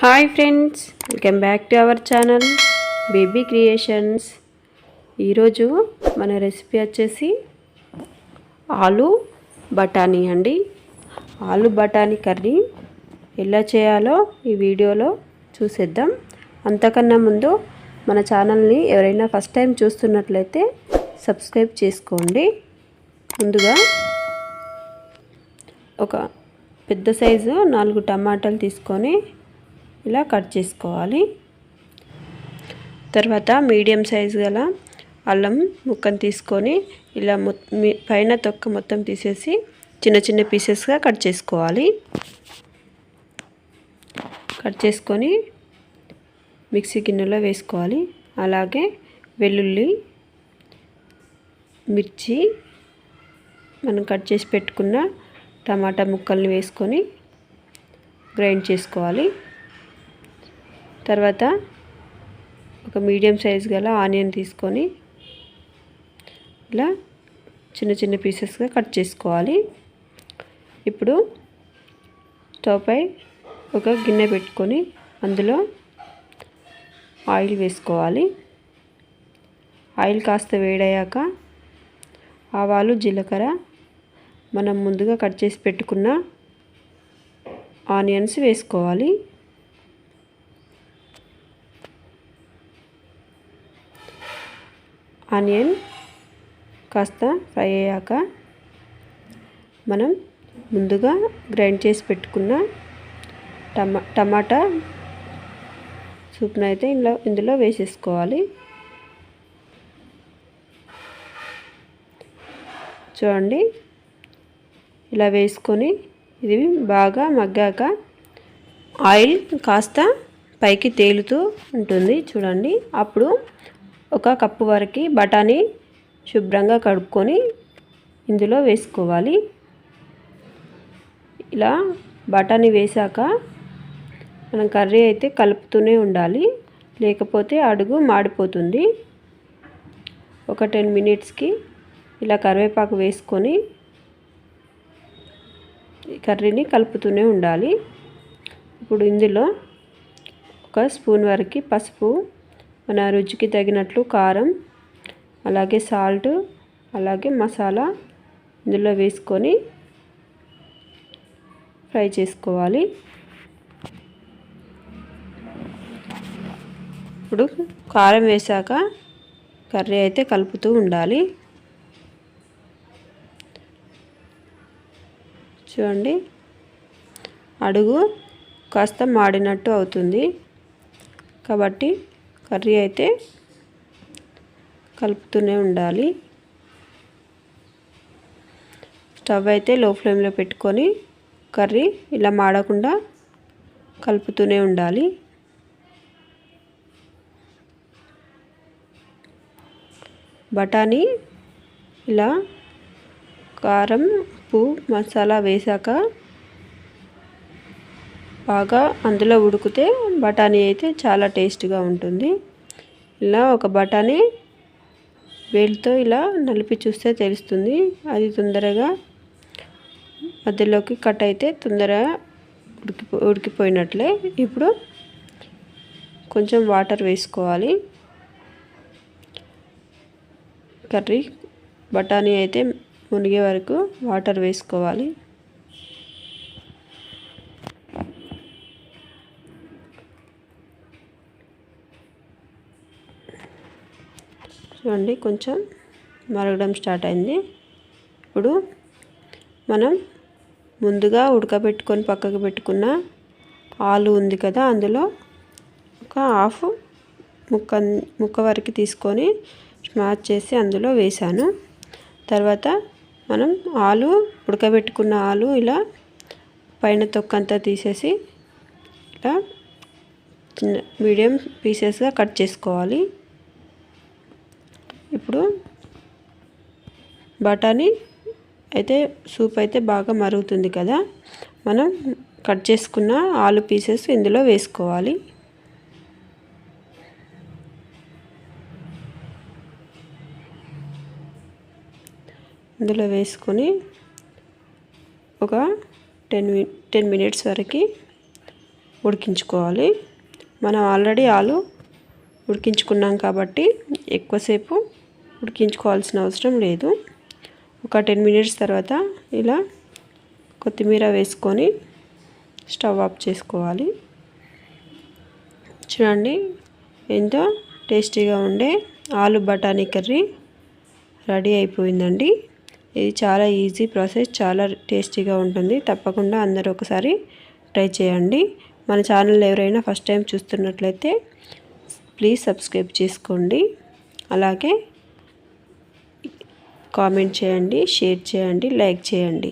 Hi friends welcome back to our channel baby creations ఈరోజు మన recipe వచ్చేసి ఆలు బఠానీ అండి. ఆలు బఠానీ కర్రీ ఎలా చేయాలో ఈ వీడియోలో చూసేద్దాం. అంతకన్నా ముందు మన ఛానల్ని ఎవరైనా ఫస్ట్ టైం చూస్తున్నట్లయితే సబ్స్క్రైబ్ చేసుకోండి. ముందుగా ఒక పెద్ద సైజు నాలుగు టమాటాలు తీసుకొని ఇలా కట్ చేసుకోవాలి. తర్వాత మీడియం సైజు గల అల్లం ముక్కను తీసుకొని ఇలా పైన తొక్క మొత్తం తీసేసి చిన్న చిన్న పీసెస్గా కట్ చేసుకోవాలి. కట్ చేసుకొని మిక్సీ గిన్నెలో వేసుకోవాలి. అలాగే వెల్లుల్లి మిర్చి మనం కట్ చేసి పెట్టుకున్న టమాటా ముక్కల్ని వేసుకొని గ్రైండ్ చేసుకోవాలి. తర్వాత ఒక మీడియం సైజ్ గల ఆనియన్ తీసుకొని ఇలా చిన్న చిన్న పీసెస్గా కట్ చేసుకోవాలి. ఇప్పుడు స్టవ్ పై ఒక గిన్నె పెట్టుకొని అందులో ఆయిల్ వేసుకోవాలి. ఆయిల్ కాస్త వేడయ్యాక ఆవాలు జీలకర్ర మనం ముందుగా కట్ చేసి పెట్టుకున్న ఆనియన్స్ వేసుకోవాలి. ఆనియన్ కాస్త ఫ్రై అయ్యాక మనం ముందుగా గ్రైండ్ చేసి పెట్టుకున్న టమా టమాటా సూప్ను అయితే ఇందులో ఇందులో వేసేసుకోవాలి. చూడండి ఇలా వేసుకొని ఇది బాగా మగ్గాక ఆయిల్ కాస్త పైకి తేలుతూ ఉంటుంది. చూడండి అప్పుడు ఒక కప్పు వరకు బఠానీ శుభ్రంగా కడుక్కొని ఇందులో వేసుకోవాలి. ఇలా బఠానీ వేసాక మనం కర్రీ అయితే కలుపుతూనే ఉండాలి. లేకపోతే అడుగు మాడిపోతుంది. ఒక టెన్ మినిట్స్కి ఇలా కరివేపాకు వేసుకొని కర్రీని కలుపుతూనే ఉండాలి. ఇప్పుడు ఇందులో ఒక స్పూన్ వరకు పసుపు మన రుచికి తగినట్లు కారం అలాగే సాల్ట్ అలాగే మసాలా ఇందులో వేసుకొని ఫ్రై చేసుకోవాలి. ఇప్పుడు కారం వేసాక కర్రీ అయితే కలుపుతూ ఉండాలి. చూడండి అడుగు కాస్త మాడినట్టు అవుతుంది. కాబట్టి కర్రీ అయితే కలుపుతూనే ఉండాలి. స్టవ్ అయితే లో ఫ్లేమ్లో పెట్టుకొని కర్రీ ఇలా మాడకుండా కలుపుతూనే ఉండాలి. బఠానీ ఇలా కారం ఉప్పు మసాలా వేసాక బాగా అందులో ఉడికితే బఠానీ అయితే చాలా టేస్ట్గా ఉంటుంది. ఇలా ఒక బఠానీ వేలితో ఇలా నలిపి చూస్తే తెలుస్తుంది. అది తొందరగా మధ్యలోకి కట్ అయితే తొందరగా ఉడికిపో ఉడికిపోయినట్లే. ఇప్పుడు కొంచెం వాటర్ వేసుకోవాలి. కర్రీ బఠానీ అయితే మునిగే వరకు వాటర్ వేసుకోవాలి. చూడండి కొంచెం మరగడం స్టార్ట్ అయింది. ఇప్పుడు మనం ముందుగా ఉడకబెట్టుకొని పక్కకు పెట్టుకున్న ఆలు ఉంది కదా అందులో ఒక హాఫ్ ముక్క ముక్క వరకు తీసుకొని స్మాచ్ చేసి అందులో వేసాను తర్వాత మనం ఆలు ఉడకబెట్టుకున్న ఆలు ఇలా పైన తొక్కంతా తీసేసి ఇలా చిన్న మీడియం పీసెస్గా కట్ చేసుకోవాలి. ఇప్పుడు బఠానీ అయితే సూప్ అయితే బాగా మరుగుతుంది కదా. మనం కట్ చేసుకున్న ఆలు పీసెస్ ఇందులో వేసుకోవాలి. ఇందులో వేసుకొని ఒక టెన్ టెన్ మినిట్స్ వరకు ఉడికించుకోవాలి. మనం ఆల్రెడీ ఆలు ఉడికించుకున్నాం కాబట్టి ఎక్కువసేపు ఉడికించుకోవాల్సిన అవసరం లేదు. ఒక టెన్ మినిట్స్ తర్వాత ఇలా కొత్తిమీర వేసుకొని స్టవ్ ఆఫ్ చేసుకోవాలి. చూడండి ఎంతో టేస్టీగా ఉండే ఆలు బఠానీ కర్రీ రెడీ అయిపోయిందండి. ఇది చాలా ఈజీ ప్రాసెస్ చాలా టేస్టీగా ఉంటుంది. తప్పకుండా అందరూ ఒకసారి ట్రై చేయండి. మన ఛానల్ ఎవరైనా ఫస్ట్ టైం చూస్తున్నట్లయితే ప్లీజ్ సబ్స్క్రైబ్ చేసుకోండి. అలాగే కామెంట్ చేయండి షేర్ చేయండి లైక్ చేయండి.